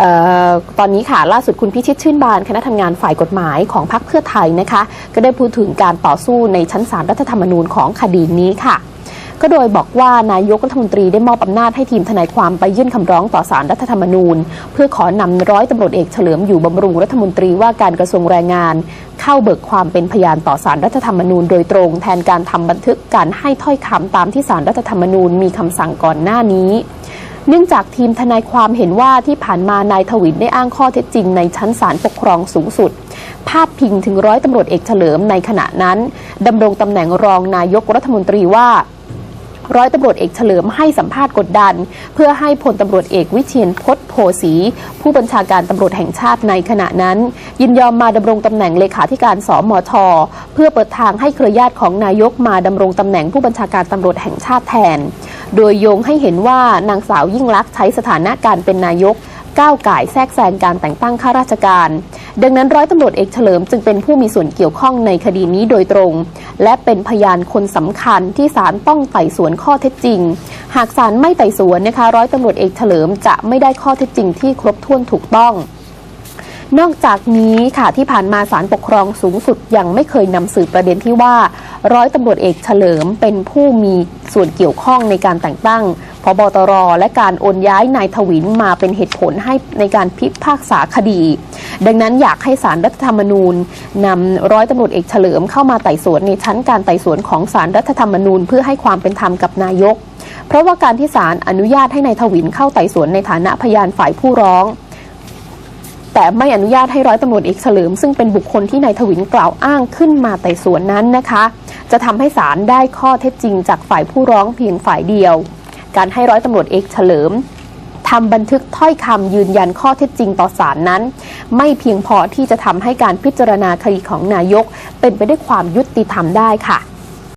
ออตอนนี้ค่ะล่าสุดคุณพิชิตชื่นบานคณะทำงานฝ่ายกฎหมายของพรรคเพื่อไทยนะคะ ก็ได้พูดถึงการต่อสู้ในชั้นศาลรัฐธรรมนูญของคดีนี้ค่ะ ก็โดยบอกว่านายกรัฐมนตรีได้มอบอำนาจให้ทีมทนายความไปยื่นคำร้องต่อศาลรัฐธรรมนูญ เพื่อขอนำร้อยตำรวจเอกเฉลิมอยู่บำรุงรัฐมนตรีว่าการกระทรวงแรงงาน เข้าเบิกความเป็นพยานต่อศาลรัฐธรรมนูญ โดยตรง แทนการทำบันทึกการให้ถ้อยคำตามที่ศาลรัฐธรรมนูญมีคำสั่งก่อนหน้านี้ เนื่องจากทีมทนายความเห็นว่าที่ผ่านมานายทวินได้อ้างข้อเท็จจริงในชั้นศาลปกครองสูงสุดพาดพิงถึงร้อยตำรวจเอกเฉลิมในขณะนั้นดำรงตำแหน่งรองนายกรัฐมนตรีว่าร้อยตำรวจเอกเฉลิมให้สัมภาษณ์กดดัน เพื่อให้พลตำรวจเอกวิเชียนพจน์โพสี ผู้บัญชาการตำรวจแห่งชาติในขณะนั้น ยินยอมมาดำรงตำแหน่งเลขาธิการสมท เพื่อเปิดทางให้เครือญาติของนายกมาดำรงตำแหน่งผู้บัญชาการตำรวจแห่งชาติแทน โดยโยงให้เห็นว่านางสาวยิ่งลักษณ์ใช้สถานะการเป็นนายกก้าวไก่แทรกแซงการแต่งตั้งข้าราชการ ดังนั้นร้อยตำรวจเอกเฉลิมจึงเป็นผู้มีส่วนเกี่ยวข้องในคดีนี้โดยตรง และเป็นพยานคนสำคัญที่ศาลต้องไต่สวนข้อเท็จจริง หากศาลไม่ไต่สวนนะคะ ร้อยตำรวจเอกเฉลิมจะไม่ได้ข้อเท็จจริงที่ครบถ้วนถูกต้อง นอกจากนี้ค่ะที่ผ่านมาศาลปกครองสูงสุดยังไม่เคยนำสืบประเด็นที่ว่า ร้อยตำรวจเอกเฉลิมเป็นผู้มีส่วนเกี่ยวข้องในการแต่งตั้งพบตรและการโอนย้ายนายทวินมาเป็นเหตุผลให้ในการพิพากษาคดี ดังนั้นอยากให้ศาลรัฐธรรมนูญนำร้อยตำรวจเอกเฉลิมเข้ามาไต่สวนในชั้นการไต่สวนของศาลรัฐธรรมนูญ เพื่อให้ความเป็นธรรมกับนายก เพราะว่าการที่ศาลอนุญาตให้นายทวินเข้าไต่สวนในฐานะพยานฝ่ายผู้ร้อง แต่ไม่อนุญาตให้ร้อยตำรวจเอกเฉลิม ซึ่งเป็นบุคคลที่นายทวินกล่าวอ้างขึ้นมาไต่สวนนั้นนะคะ จะทำให้ศาลได้ข้อเท็จจริงจากฝ่ายผู้ร้องเพียงฝ่ายเดียว การให้ร้อยตำรวจเอกเฉลิมทำบันทึกถ้อยคำยืนยันข้อเท็จจริงต่อศาลนั้น ไม่เพียงพอที่จะทำให้การพิจารณาคดีของนายก เป็นไปด้วยความยุติธรรมได้ค่ะ